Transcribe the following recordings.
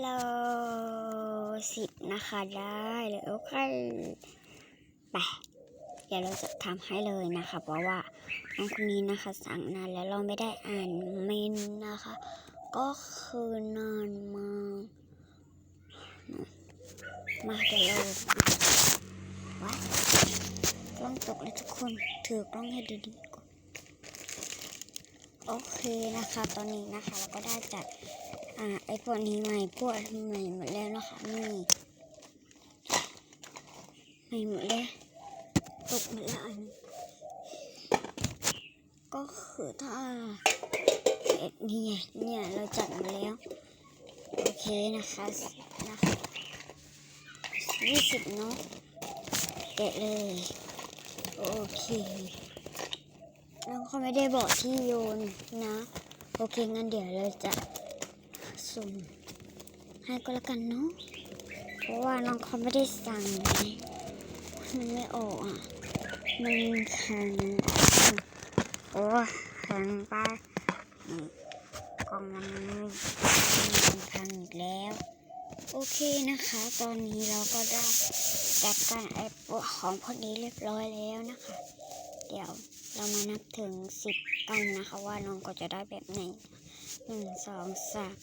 โลสิบนะคะได้เลยโอเคไปเดี๋ยวเราจะทำให้เลยนะคะ เพราะว่าน้องคนนี้นะคะสั่งนานแล้วเราไม่ได้อ่านเมนนะคะ ก็คือนานมากมาเดี๋ยวเราวัดกล้องตกเลยทุกคนถือกล้องให้ดีๆก โอเคนะคะ ตอนนี้นะคะเราก็ได้จัดอ่าไอพวกนี้ใหม่พวกใหม่หมดแล้วนะคะนี่ใหม่หมดแล้วตกหมดแล้วอันนก็คือถ้าเอ็ดนี่ไงเนี่ยเราจัดมาแล้ว โอเคนะคะนะคะยี่สิบเนาะแกะเลย โอเค เขาไม่ได้บอกที่โยนนะ โอเคงั้นเดี๋ยวเราจะสุ่มให้ก็แล้วกันเนาะเพราะว่าน้องเขาไม่ได้สั่งไงมันไม่ออกอะมันแข็งโอ้แข็งไปกล่องมันมันพังอีกแล้ว โอเคนะคะ ตอนนี้เราก็ได้จัดการไอ้พวของพวกนี้เรียบร้อยแล้วนะคะ เดี๋ยวเรามานับถึงสิบกันนะคะว่าน้องก็จะได้แบบไหนหนึ่งสองสาม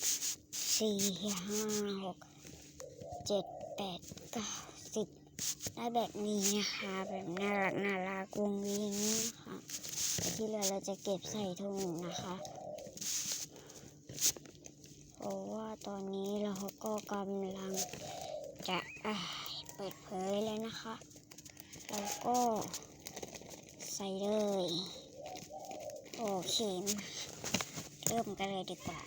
สี่ห้าหกเจ็ดแปดเก้าสิบได้แบบนี้นะคะแบบน่ารักน่ารักวงวิงนะคะที่เหลือเราจะเก็บใส่ถุงนะคะเพราะว่าตอนนี้เราก็กำลังจะเปิดเผยแล้วนะคะ แล้วก็ ใส่เลย โอเค เริ่มกันเลยดีกว่า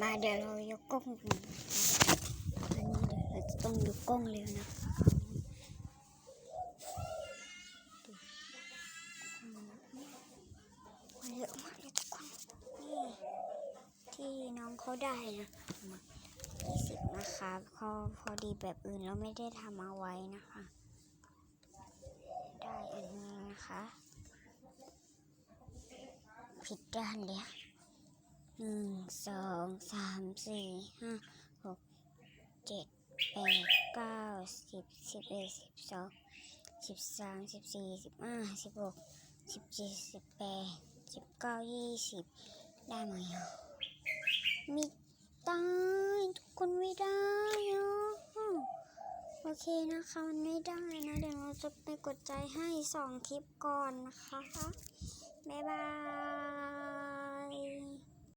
มาเดี๋ยวเรายกกล้องก่อนนะคะอันนี้เดี๋ยวเราจะต้องยกกล้องเร็วนะเยอะมากเลยทุกคนนี่ที่น้องเขาได้นะ สิบนะคะพอพอดีแบบอื่นเราไม่ได้ทำเอาไว้นะคะ ได้อันนี้นะคะ ผิดด้านเลยหนึ่งสองสามสี่ห้าหกเจ็ดแปดเก้าสิบสิบเอ็ดสิบสองสิบสามสิบสี่สิบห้าสิบหกสิบเจ็ดสิบแปดสิบเก้ายี่สิบได้ไหมอะไม่ ตายทุกคนไม่ได้โอเคนะคะมันไม่ได้นะ เดี๋ยวเราจะไปกดใจให้สองคลิปก่อนนะคะ บ๊ายบาย